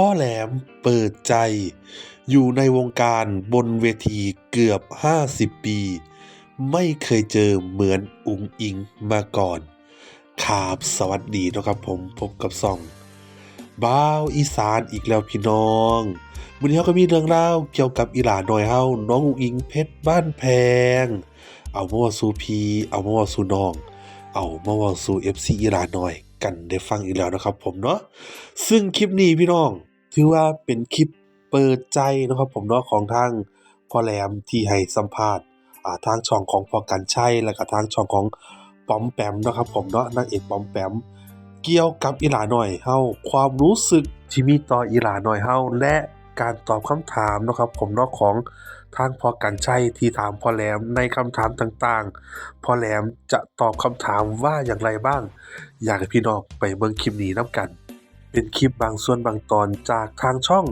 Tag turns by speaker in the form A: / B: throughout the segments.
A: พ่อแหลมเปิดใจ อยู่ในวงการบนเวทีเกือบ 50 ปี ไม่เคยเจอเหมือนอุงอิงมาก่อนครับสวัสดีนะครับผมพบกับซ่องบ้าวอีสานอีกแล้วพี่น้องวันนี้เราก็มีเรื่องเล่าเกี่ยวกับอีหลาน้อยเฮาน้องอุงอิงเพชรบ้านแพง เอามาว่าสูพี เอามาว่าสูน้อง เอามาว่าสู่ FC อีหลาน้อย กันได้ฟังอีกแล้วนะครับ ผมเนาะซึ่งคลิปนี้พี่น้องถือว่าเป็นคลิปเปิดใจนะครับ ผมเนาะของทางพ่อแหลมที่ให้สัมภาษณ์ทางช่องของพ่อกันชัยและก็ทางช่องของปอมแปมนะครับผมเนาะนางเอกปอมแปมเกี่ยวกับอีหลาหน่อยเฮาความรู้สึกที่มีต่ออีหลาหน่อยเฮาและ การตอบคำถามนะครับผมนาะของทางพอกันชัยที่ถามพ่อแหลมในคำถามต่างๆพ่อแหลมจะตอบคำถามว่าอย่างไรบ้าง อยากให้พี่น้องไปเบิ่งคลิปนี้นํกัน เป็นคลิปบางส่วนบางตอนจากทางช่อง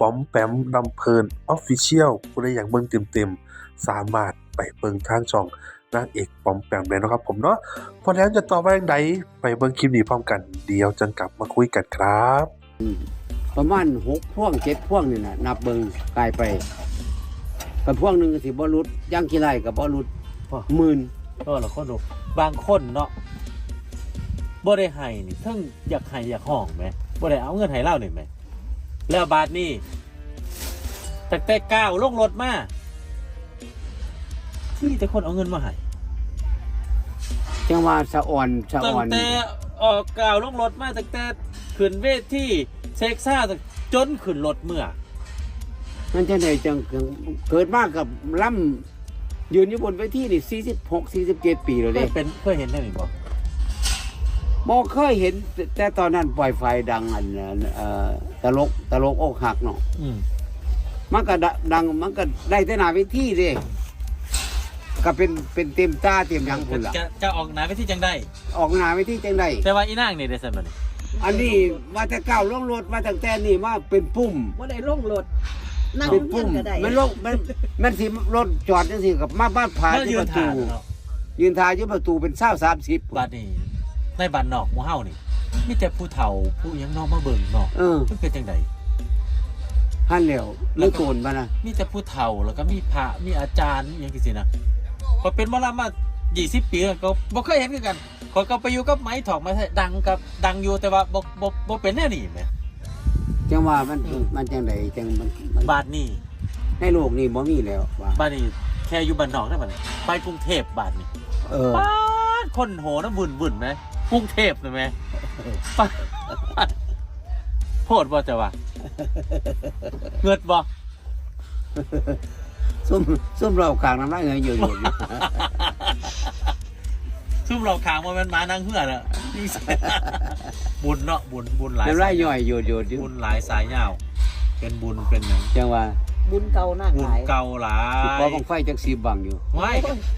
A: ป๋อมแปมลำเพลินออฟฟิเชียลผู้ใดอยากเบิ่งเต็มๆ สามารถไปเบิ่งทางช่องนางเอกป๋อมแปมได้นะครับผมเนาะพอแล้วจะตอบว่าอย่างไรไปเบิ่งคลิปนี้พร้อมกัน เดี๋ยวจังกลับมาคุยกันครับ
B: ประมาณหกพ่วงเจ็ดพ่วงนี่นะนับเบิงกลายไปกับพ่วงหนึ่งสิบ่รุดย่างกี่ไรกับบ่รุดหมื่น
C: เออแล้วคนดูบางคนเนาะบ่ได้ให้นี่เทั้งอยากให้อยากห้องไหมบ่ได้เอาเงินให้เล่านี่ไหมแล้วบาทนี่แต่แต่ก้าวลงรถมาที่แต่คนเอาเงินมาให้
B: จังว่าสะอ่อนสะ
C: ตั้ง
B: อ่อน
C: แต่ออกก้าวลงรถมาตั้งแต่ ขึ้นเวทีเซ็กซ่าจนขึ้นรถเมื่อ
B: มันจะได้จังเกิดมากกับล่ำยืนอยู่บนเวทีนี่สี่สิบหกสี่สิบเจ็ดปีแล้ว
C: เค
B: เด้
C: ยเป็นเคยเห็นได้ไหมบ่
B: บ่เคยเห็น แต่ตอนนั้นปล่อยไฟดังอันเอ่อตลกตลกอกหักเนาะ
C: อืม
B: มันก็ดะดังมันก็ได้แต่หน้าเวทีเด้ก็เป็นเป็นเต็มตาเต็มหยังพุ่นล่ะ
C: จะจะออกไหนไปที่จังได้
B: ออกหน้าเวทีจังได
C: แต่ว่าอีนางนี่ได้สมัย
B: อันนี้ว่าแต่ก้าวลงรถมาตั้งแต่นี่มาเป็นปุ่ม
D: บ่ได้ลงรถนั่ง
B: เป็น
D: เงีย
B: ปุ่
D: น
B: ม
D: ก็ได้
B: มันลงมันมันสิรถจอดจังซี่กับมาบ้านผา
C: แล้ว
B: ที่
C: ยื
B: ป
C: น
B: ระ
C: ถ่า
B: ตู
C: นเนาะ
B: ยืนทายที่ประตูเป็นเศร้าสามสิบบา
C: ดนี้ในบ้านนอกหมู่เฮานี่มีแต่ผู้เฒ่าผู้หยังนอกมาเบิ่งเนาะ
B: เออ
C: มันเป็นจังได
B: หันแล้วเลือโกนมานะ
C: มีแต่ผู้เฒ่าแล้วก็มีพระมีอาจารย์อหยังจังซี่นะพอเป็นหมอลำมา20ปีแล้วก็บ่เคยเห็นคือกันข อยก็ไปอยู่กับไม้ถอกไม้ไทยดังกับดังอยู่แต่ว่าบ่บ่บ่เป็นแน่นี่แหม
B: จังว่ามันมันจังไดจังมันมัน
C: บาดนี้
B: ในโลกนี้บ่มีแล้วว่า
C: บาดนี้แค่อยู่บ้านนอกได้บัดนี้ไปกรุงเทพบาดนี้
B: เออ
C: ปาดคนโหน้ำบุญบุญไหมกรุงเทพเลยไหมปาดโพดบ่จะว่าเงิดบ่
B: ซุ่มซุ่มเรากลางน้ำลายเงยอยู่อยู่
C: ซุ่มเราขางมาเป็นหมานั่งเหือดอะบุญเนาะบุญบุญหลาย
B: น้ำลาย
C: สาย
B: ย่อยอยู่อยู่อยู่
C: บุญหลายสายยาว เป็นบุญเป็นอย่าง
B: จังว่า
D: บุญเก่านั่ง
C: บุ
D: ห
C: ญ
D: ลาย
C: เก่าหลา
B: สิพอยบังไฟจักสีบังอยู่
C: ไม่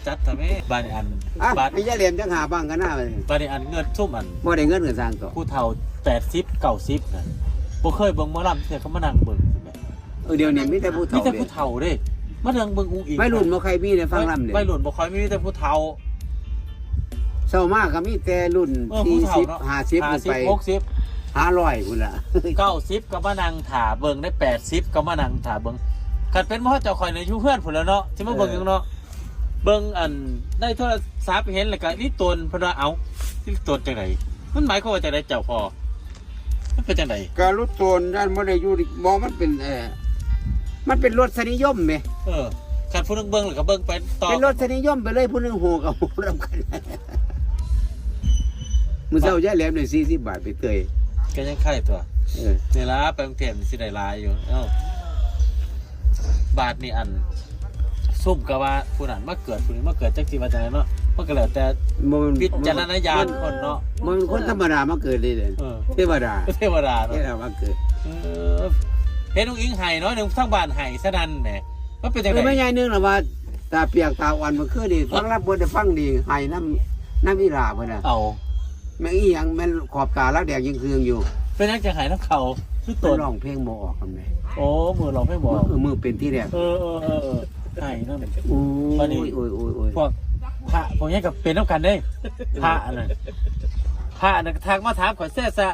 C: จัดทำไมบาดนี้อัน
B: อะ
C: บาด
B: ไม่ใช่เหรียญจังหาบังกันหน้าไป
C: บาดนี้อันเงินซุ่มอัน
B: บ่ได้เงินกับสร้างต่อ
C: ผู้เฒ่าแปดสิบเก่าสิบนะบ่เคยเบิ่งหมอลำเสียเขามานั่งเบิ่งสิแม่
B: เออเดี๋ยวนี้มีแต่ผู้
C: มี
B: เฒ่า
C: แต่
B: เด้
C: ผู้เฒ่าเด้มานั่งเบิ่งอุ้งอิง
B: ไม่รุ่นบ่ใครมีได้ฟังลำเด้
C: ไม่หลุนบ่ค่อยมีแต่ผู้เฒ่า
B: เศร้ามากก็มีแต่รุ่น
C: เออผู้เฒ่า
B: 40
C: เนาะ
B: 50ขึ้นไป
C: หกสิบ
B: 500พุ่นล่ะ
C: เก้าสิบก็มานั่งถ่าเบิ่งได้แปดสิบก็มานั่งถ่าเบิ่งคันเป็นพ่อเจ้าคอยในชูเพื่อนพุ่นแล้วเนาะที่มาเบิ่ง
B: เออ
C: อ ยู่เนาะเบิ่งอันได้โทรศัพท์เห็นแล้วก็นี่ตนเพิ่นว่าเอ้านี่ตนจังไดมันหมายความว่าจังไดเจ้าพ่อมันเป็นจังได
B: ก็รถโซนด้านบ่ได้อยู่ดิมองมันเป็นเออมันเป็นรถสนิยมแหม
C: เออคันผู้นึงเบิ่งแล้วก็เบิ่งไปต่อ
B: เป็นรถสนิยมไปเลยผู้หนึงโหกับโหนํกัน มื้อเช้าย่าแหลมได้40บาทไปเตย
C: ก็ยังไข่ตัว
B: เออ
C: นี่ละไปกรุงเทพนี่สิได้หลายอยู่ เอ้าบาทนี่อันซุ่มก็ว่าผู้นั้นมาเกิดผู้นี้มาเกิดจักสิว่าจังไดเนาะมันก็แล้วแต่
B: บ่มัน
C: วิจารณญาณคนเนาะ
B: มันมันคนธรรมดามาเกิดเลยเด้
C: เออ
B: เทวดา
C: เทวดา
B: เท
C: เนาะ
B: วดามาเกิด
C: เออเห็นลุงอิงไห้เนาะหนึ่งทั้งบ้านไห้ซะนั่นแหมมันเป็นจัง
B: เออ
C: ได
B: ไม่ใหญ่นึงล่ะว่าตาเปียกตาอ่อนเมื่อคืนนี่ฟังรับบ่ได้ฟังดีให้น้ำน้ำอีหลาเพิ่นน่ะ
C: เอา
B: แม่งอีหยังแม่นขอบตาลักแดงยิงเคืองอยู่
C: เป็นนักจะหายน้ำเขาคือ
B: เพิ่
C: ตั
B: น
C: ว
B: ร้องเพลงบ่ออกกันแม่
C: โอ้มือเราไม่บอก
B: เออมือเป็นที่แรก
C: เออเออเออเออไห้นั่น
B: โอ้
C: วันนี้
B: ยโอ้ยโอ้ยโอ้ย
C: พวกพระพวกนี้กับเป็นน้ำกันเด้พระอันนั้นพระอันนั้นทางมาถามข่อยแซ่ซะ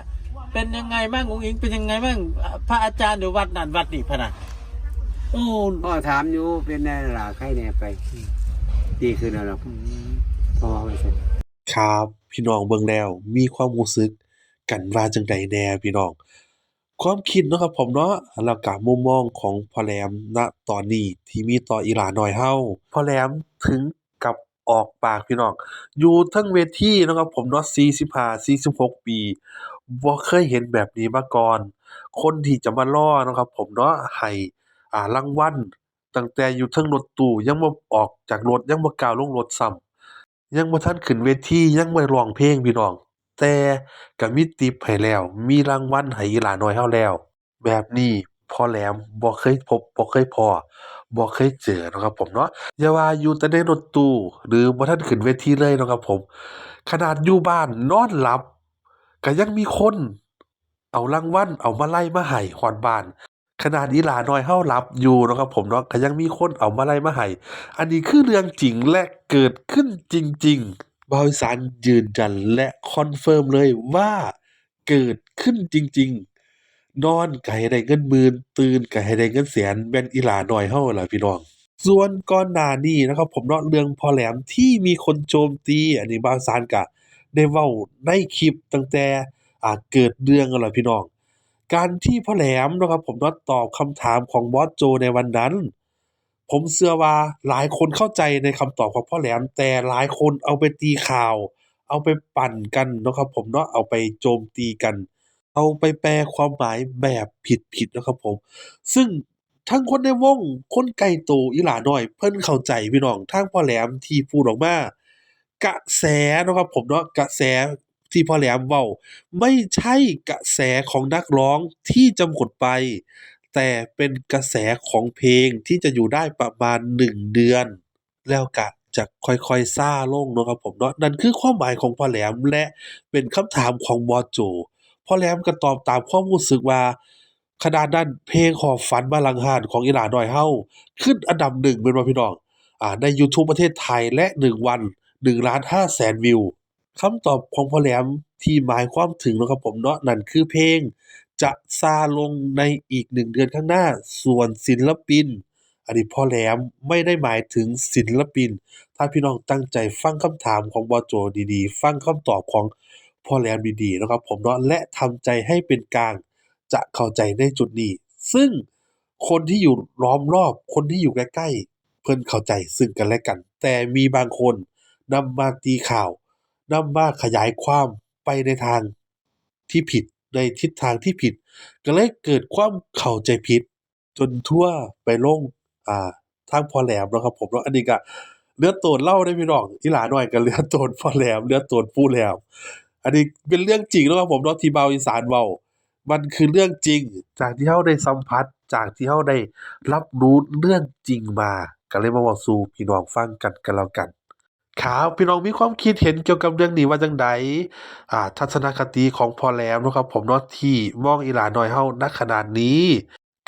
C: เป็นยังไงบ้างองค์อิงเป็นยังไงบ้างพระอาจารย์อยู่วัดนั่นวัดนี่พะนะโอ้
B: พ่อถามอยู่เป็นแน่ล่ะใครแน่ไป ดีขึ้นแล้วล่ะพ่อว่าไปซั่น
A: ครับพี่น้องเบิ่งแล้วมีความรู้สึกกันว่าจังใดแน่พี่น้อง ความคิดเนาะครับผมเนาะแล้วก็มุมมองของพ่อแหลมณตอนนี้ที่มีต่ออีหลาน้อยเฮาพ่อแหลมถึงกับออกปากพี่น้อง อยู่เทิงเวทีเนาะครับผมเนาะ45 46 ปีบ่เคยเห็นแบบนี้มาก่อน คนที่จะมารอเนาะครับ ผมเนาะให้อ่ารางวัลตั้งแต่อยู่เทิงรถตู้ยังบ่ออกจากรถยังบ่กล้าวลงรถซ้ำ ยังบ่ทันขึ้นเวทียังบ่ได้ร้องเพลงพี่น้อง แต่ก็มีติปให้แล้ว มีรางวัลให้อีหลาน้อยเฮาแล้ว แบบนี้พ่อแหลมบ่เคยพบบ่เคยพอบ่เคยเจอนะครับผมเนาะอย่าว่าอยู่แต่ในรถตู้หรือบ่ทันขึ้นเวทีเลยนะครับผม ขนาดอยู่บ้านนอนหลับก็ยังมีคน เอารางวัลเอามาลัยมาให้ฮอดบ้าน ขนาดอีหลาน้อยเฮาหลับอยู่นะครับผมเนาะก็ยังมีคนเอามาลัยมาให้อันนี้คือเรื่องจริงและเกิดขึ้นจริงๆบาวอีสานยืนยันและคอนเฟิร์มเลยว่าเกิดขึ้นจริง ๆ นอนก็ให้ได้เงินหมื่นตื่นก็ให้ได้เงินแสนแม่นอีหลาน้อยเฮาล่ะพี่น้องส่วนก่อนหน้านี้นะครับ ผมเนาะเรื่องพอแหลมที่มีคนโจมตี อันนี้บาวอีสานก็ได้เว้าในคลิปตั้งแต่อ่าเกิดเรื่องแล้วล่ะพี่น้อง การที่พ่อแหลมนะครับผมเนาะตอบคำถามของบอสโจในวันนั้น ผมเชื่อว่าหลายคนเข้าใจในคำตอบของพ่อแหลม แต่หลายคนเอาไปตีข่าว เอาไปปั่นกันนะครับผมเนาะเอาไปโจมตีกัน เอาไปแปลความหมายแบบผิดๆนะครับผม ซึ่งทั้งคนในวงคนใกล้ตัวอีหลาน้อย เพิ่นเข้าใจพี่น้องทางพ่อแหลมที่พูดออกมากระแสนะครับผมเนาะกระแส ที่พ่อแหลมเว้าไม่ใช่กระแสของนักร้องที่จะหมดไป แต่เป็นกระแสของเพลงที่จะอยู่ได้ประมาณ 1 เดือน แล้วก็จะค่อยๆซ่าลงเนาะครับผมเนาะนั่นคือความหมายของพ่อแหลมและเป็นคำถามของบอสโจพ่อแหลมก็ตอบตามความรู้สึกว่าขนาดนั้นเพลงหอบฝันมาลังหานของอีหลาน้อยเฮาขึ้นอันดับหนึ่งเป็นว่าพี่น้องอ่าใน YouTube ประเทศไทยและ 1 วัน1ล้าน5แสนวิว คำตอบของพ่อแหลมที่หมายความถึงนะครับผมเนาะนั่นคือเพลง จะซาลงในอีก1เดือนข้างหน้า ส่วนศิลปิน อันนี้พ่อแหลมไม่ได้หมายถึงศิลปิน ถ้าพี่น้องตั้งใจฟังคำถามของบอโจดีๆ ฟังคำตอบของพ่อแหลมดีๆนะครับผมเนาะและทำใจให้เป็นกลาง จะเข้าใจในจุดนี้ ซึ่งคนที่อยู่ล้อมรอบคนที่อยู่ใกล้ๆเพิ่อนเข้าใจซึ่งกันและกัน แต่มีบางคนนำมาตีข่าว นำมาขยายความไปในทางที่ผิดในทิศทางที่ผิด ก็เลยเกิดความเข้าใจผิด จนทั่วไปลงอ่าทางพอแหลมเนาะครับผมเนาะอันนี้ก็เลือโตนเล่าได้พี่น้องอีหลาน้อยก็เลือโตนพอแหลมเลือโตนปู่แหลมอันนี้เป็นเรื่องจริงเนาะครับผมเนาะที่เบาอีสานเว้ามันคือเรื่องจริง จากที่เราได้สัมผัสจากที่เราได้รับรู้เรื่องจริงมาก็เลยมาเว้าสู่พี่น้องฟังกันก็แล้วกัน ครับพี่น้องมีความคิดเห็นเกี่ยวกับเรื่องนี้ว่าจั่งไดอ่า ทัศนคติของพอแหลมนะครับ ผมเนาะที่มองอีหลาน้อยเฮาณขนาดนี้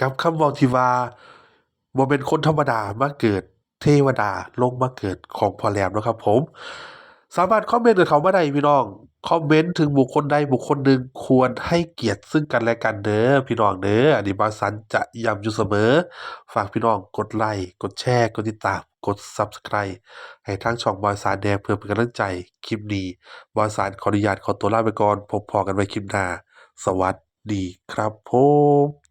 A: กับคำเว้าที่ว่าบ่เป็นคนธรรมดามาเกิดเทวดาลงมาเกิดของพอแหลมนะครับ ผม สามารถคอมเมนต์กับเขามาได้พี่น้อง คอมเมนต์ถึงบุคคลใดบุคคลหนึ่งควรให้เกียรติซึ่งกันและกันเด้อพี่น้องเด้ออันนี้บาสันจะย้ำอยู่เสมอ ฝากพี่น้องกดไลค์กดแชร์กดติดตามกด Subscribe ให้ทั้งช่องบอยสารแดงเพื่อเป็นกำลังใจคลิปนี้บอยสารขออนุญาตขอตัวลาไปก่อนพบพอกันไว้คลิปหน้า สวัสดีครับผม